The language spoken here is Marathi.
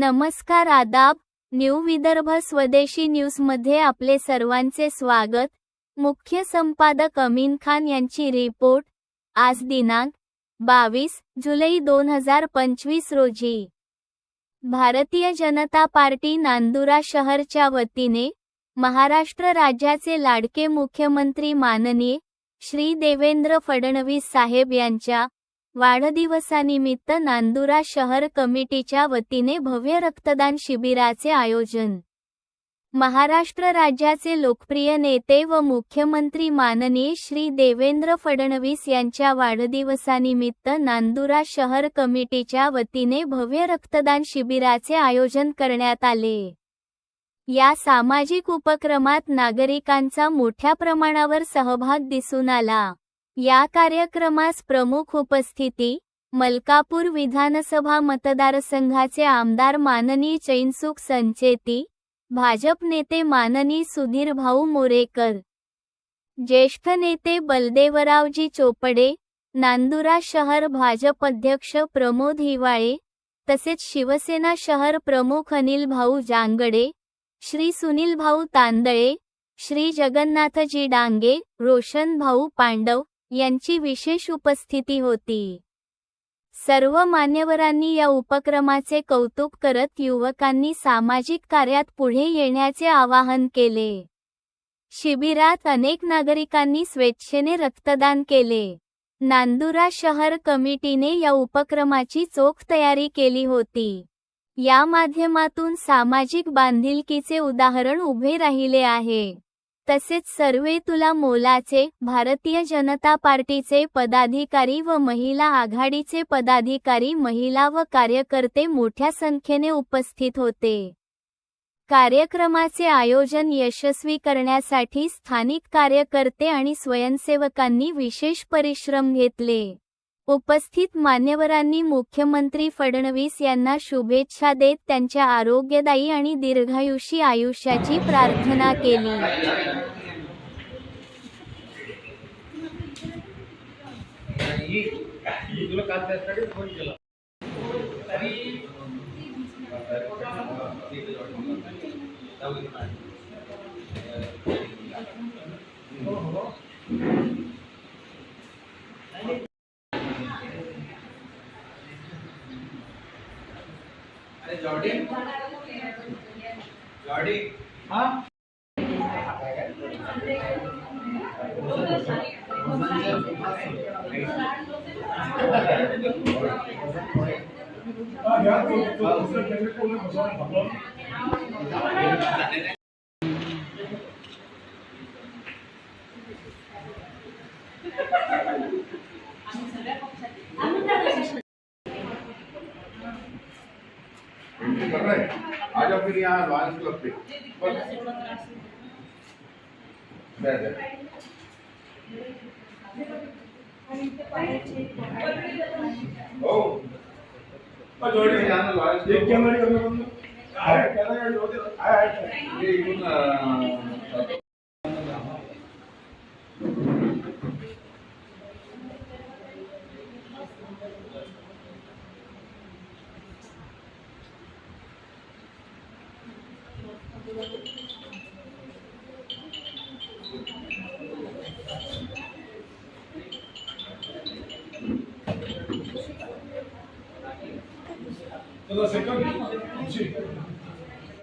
नमस्कार आदाब न्यू विदर्भ स्वदेशी न्यूजमध्ये आपले सर्वांचे स्वागत. मुख्य संपादक अमीन खान यांची रिपोर्ट आज दिनांक बावीस जुलै दोन हजार पंचवीस रोजी. भारतीय जनता पार्टी नांदुरा शहरच्या वतीने महाराष्ट्र राज्याचे लाडके मुख्यमंत्री माननीय श्री देवेंद्र फडणवीस साहेब यांच्या वाढदिवसानिमित्त नांदुरा शहर कमिटीच्या वतीने भव्य रक्तदान शिबिराचे आयोजन. महाराष्ट्र राज्याचे लोकप्रिय नेते व मुख्यमंत्री माननीय श्री देवेंद्र फडणवीस यांच्या वाढदिवसानिमित्त नांदुरा शहर कमिटीच्या वतीने भव्य रक्तदान शिबिराचे आयोजन करण्यात आले. या सामाजिक उपक्रमात नागरिकांचा मोठ्या प्रमाणावर सहभाग दिसून आला. या कार्यक्रमास प्रमुख उपस्थिती मलकापूर विधानसभा मतदारसंघाचे आमदार माननीय चैनसुख संचेती भाजप नेते माननीय सुधीर भाऊ मोरेकर ज्येष्ठ नेते बलदेवरावजी चोपडे नांदुरा शहर भाजप अध्यक्ष प्रमोद हिवाळे तसेच शिवसेना शहर प्रमुख अनिल भाऊ जांगडे श्री सुनील भाऊ तांदळे श्री जगन्नाथजी डांगे रोशन भाऊ पांडव यांची विशेष उपस्थिती होती. सर्व मान्यवरांनी या उपक्रमाचे कौतुक करत युवकांनी सामाजिक कार्यात पुढे येण्याचे आवाहन केले. शिबिरात अनेक नागरिकांनी स्वेच्छेने रक्तदान केले. नांदुरा शहर कमिटीने या उपक्रमाची चोख तयारी केली होती. या माध्यमातून सामाजिक बांधिलकीचे उदाहरण उभे राहिले आहे. तसेच सर्वे तुला मोलाचे भारतीय जनता पार्टीचे पदाधिकारी व महिला आघाडीचे पदाधिकारी महिला व कार्यकर्ते मोठ्या संख्येने उपस्थित होते. कार्यक्रमाचे आयोजन यशस्वी करण्यासाठी स्थानिक कार्यकर्ते आणि स्वयंसेवकांनी विशेष परिश्रम घेतले. उपस्थित मान्यवरांनी मुख्यमंत्री फडणवीस यांना शुभेच्छा देत त्यांच्या आरोग्यदायी आणि दीर्घायुषी आयुष्याची प्रार्थना केली. तुला काल त्यासाठी फोन केला सगळ्या पक्षात जॉडी हा एंट्री कर रहे हैं। आ जाओ फिर यहाँ लॉयंस क्लब पे। ओ। जोड़ी जाना लॉयंस एक कॅमेरा आहे कॅमेरा होते आहे Toda second, sí.